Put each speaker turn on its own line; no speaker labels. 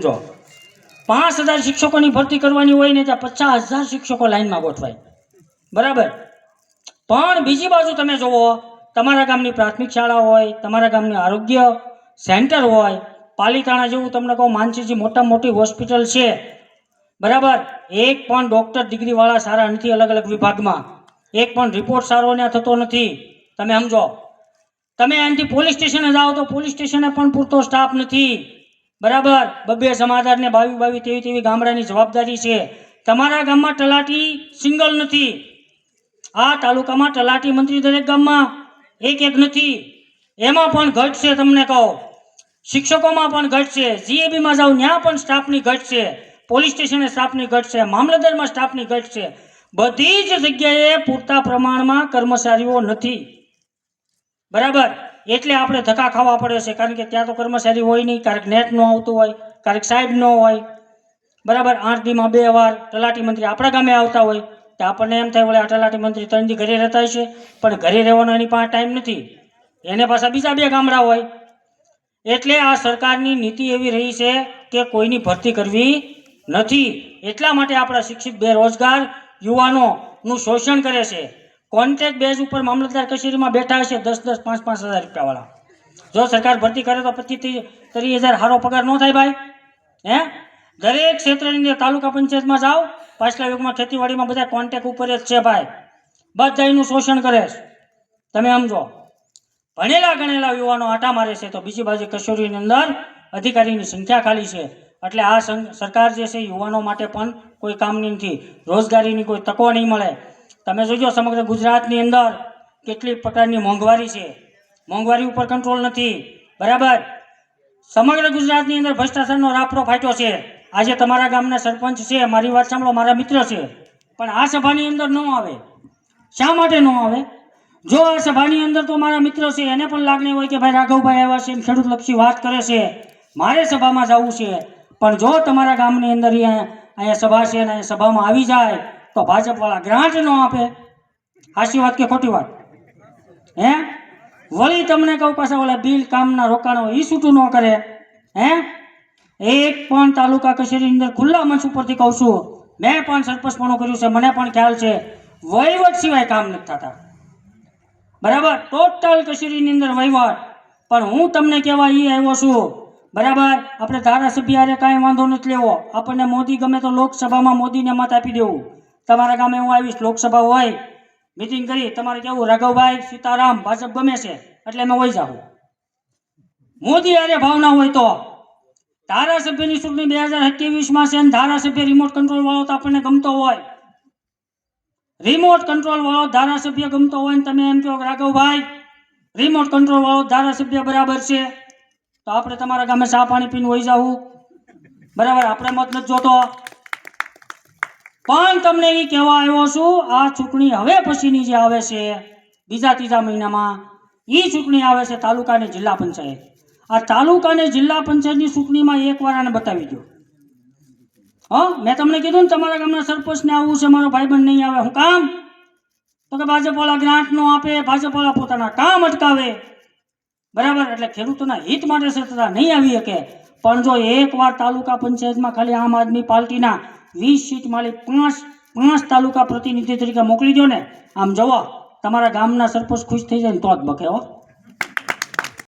જો પાંચ હજાર શિક્ષકોની ભરતી કરવાની હોય ને ત્યાં પચાસ હજાર શિક્ષકો લાઈનમાં ગોઠવાય. બરાબર? પણ બીજી બાજુ તમે જુઓ, તમારા ગામની પ્રાથમિક શાળા હોય, તમારા ગામની આરોગ્ય સેન્ટર હોય, પાલીતાણા જેવું તમને કહું, માનસીજી મોટા મોટી હોસ્પિટલ છે. બરાબર? એક પણ ડૉક્ટર ડિગ્રીવાળા સારા નથી અલગ અલગ વિભાગમાં. એક પણ રિપોર્ટ સારો ત્યાં થતો નથી. તમે સમજો. તમે અહીંથી પોલીસ સ્ટેશને જાઓ તો પોલીસ સ્ટેશને પણ પૂરતો સ્ટાફ નથી. બરાબર? બબ્બે સમાધારને બાવી બાવી તેવી તેવી ગામડાની જવાબદારી છે. તમારા ગામમાં તલાટી સિંગલ નથી. આ તાલુકામાં તલાટી મંત્રી દરેક ગામમાં એક એક નથી. એમાં પણ ઘટ છે તમને કહો. શિક્ષકોમાં પણ ઘટ છે. જીએબીમાં જાઓ, ત્યાં પણ સ્ટાફની ઘટ છે. પોલીસ સ્ટેશને સ્ટાફની ઘટ છે. મામલતદારમાં સ્ટાફની ઘટ છે. બધી જ જગ્યાએ પૂરતા પ્રમાણમાં કર્મચારીઓ નથી. બરાબર? એટલે આપણે ધક્કા ખાવા પડે છે, કારણ કે ત્યાં તો કર્મચારી હોય નહીં, ક્યારેક નેટ ન આવતું હોય, ક્યારેક સાહેબ ન હોય. બરાબર આઠ દીમાં બે વાર તલાટી મંત્રી આપણા ગામે આવતા હોય, તો આપણને એમ થાય વળે આ તલાટી મંત્રી ત્રણ દી ઘરે રહેતા છે પણ ઘરે રહેવાનો એની પાસે ટાઈમ નથી. એને પાછા બીજા બે ગામડા હોય. એટલે આ સરકારની નીતિ એવી રહી છે કે કોઈની ભરતી કરવી નથી. એટલા માટે આપણા શિક્ષિત, બેરોજગાર યુવાનોનું શોષણ કરે છે. કોન્ટ્રાક્ટ બેઝ ઉપર મામલતદાર કચેરીમાં બેઠા હશે, દસ દસ, પાંચ પાંચ હજાર રૂપિયાવાળા. જો સરકાર ભરતી કરે તો પચીસ ત્રીસ હજાર સારો પગાર ન થાય ભાઈ. હે? દરેક ક્ષેત્રની અંદર તાલુકા પંચાયતમાં જાઓ, પાછલા યુગમાં ખેતીવાડીમાં બધા કોન્ટેક્ટ ઉપર જ છે ભાઈ. બધાયનું શોષણ કરે તમે સમજો ભણેલા ગણેલા યુવાનો આટા મારે છે તો બીજી બાજુ કચેરીની અંદર અધિકારીની સંખ્યા ખાલી છે. એટલે આ સરકાર જે છે યુવાનો માટે પણ કોઈ કામની નથી. રોજગારીની કોઈ તકો નહીં મળે. તમે જોજો સમગ્ર ગુજરાતની અંદર કેટલી પ્રકારની મોંઘવારી છે. મોંઘવારી ઉપર કંટ્રોલ નથી. બરાબર? સમગ્ર ગુજરાતની અંદર ભ્રષ્ટાચારનો રાફડો ફાટ્યો છે. આજે તમારા ગામના સરપંચ છે, મારી વાત સાંભળો, મારા મિત્ર છે. પણ આ સભાની અંદર ન આવે. શા માટે ન આવે? જો આ સભાની અંદર તો મારા મિત્ર છે, એને પણ લાગણી હોય કે ભાઈ રાઘવભાઈ આવ્યા છે ખેડૂત લક્ષી વાત કરે છે. મારે સભામાં જવું છે. પણ જો તમારા ગામની અંદર અહીંયા સભા છે અને સભામાં આવી જાય તો ભાજપવાળા ગ્રાન્ટ ન આપે. સાચી વાત કે ખોટી વાત? હે? વળી તમને કહું પાછા ઓલા બિલ, કામના રોકાણો એ છૂટું ન કરે. હે? એક પણ તાલુકા કચેરીની અંદર ખુલ્લા મંચ ઉપરથી કહું છું. મેં પણ સરપંચપણું કર્યું છે, મને પણ ખ્યાલ છે. વહીવટ સિવાય કામ નથી થતા. બરાબર? ટોટલ કચેરીની અંદર વહીવટ. પણ હું તમને કહેવા એ આવ્યો છું. બરાબર? આપણે ધારાસભ્ય અરે કાંઈ વાંધો નથી લેવો. આપણને મોદી ગમે તો લોકસભામાં મોદીને મત આપી દેવું. તમારા ગામે હું આવીશ, લોકસભા હોય મિટિંગ કરી, તમારે કેવું? રાઘવભાઈ, સીતારામ, ભાજપ ગમે છે, એટલે અમે વહી જાઉં મોદી અરે ભાવના હોય તો. ધારાસભ્યની ચૂંટણી બે હજાર સત્યાવીસમાં છે અને ધારાસભ્ય રિમોટ કંટ્રોલ વાળો તો આપણને ગમતો હોય. રિમોટ કંટ્રોલ વાળો ધારાસભ્ય ગમતો હોય ને તમે એમ કહો રાઘવભાઈ રિમોટ કંટ્રોલ વાળો ધારાસભ્ય બરાબર છે, તો આપણે તમારા ગામે ચા પાણી પીને વહી જાવું બરાબર? આપણે મત નથી જોતો. પણ તમને એ કહેવા આવ્યો છું, આ ચૂંટણી હવે પછીની જે આવે છે, બીજા ત્રીજા મહિનામાં એ ચૂંટણી આવે છે તાલુકા અને જિલ્લા પંચાયત. આ તાલુકા અને જિલ્લા પંચાયતની ચૂંટણીમાં એકવાર આને બતાવી દો હા, મેં તમને કીધું ને તમારા ગામના સરપંચને આવવું છે, મારો ભાઈબંધ નહીં આવે, હું કામ? તો કે ભાજપવાળા ગ્રાન્ટ નો આપે, ભાજપવાળા પોતાના કામ અટકાવે. બરાબર? એટલે ખેડૂતોના હિત માટે છે નહીં આવી શકે. પણ જો એકવાર તાલુકા પંચાયતમાં ખાલી આમ આદમી પાર્ટીના વીસ સીટ માલી પાંચ પાંચ તાલુકા પ્રતિનિધિ તરીકે મોકલી દો ને. આમ જવો તમારા ગામના સરપંચ ખુશ થઈ જાય ને તો જ બકે, હો.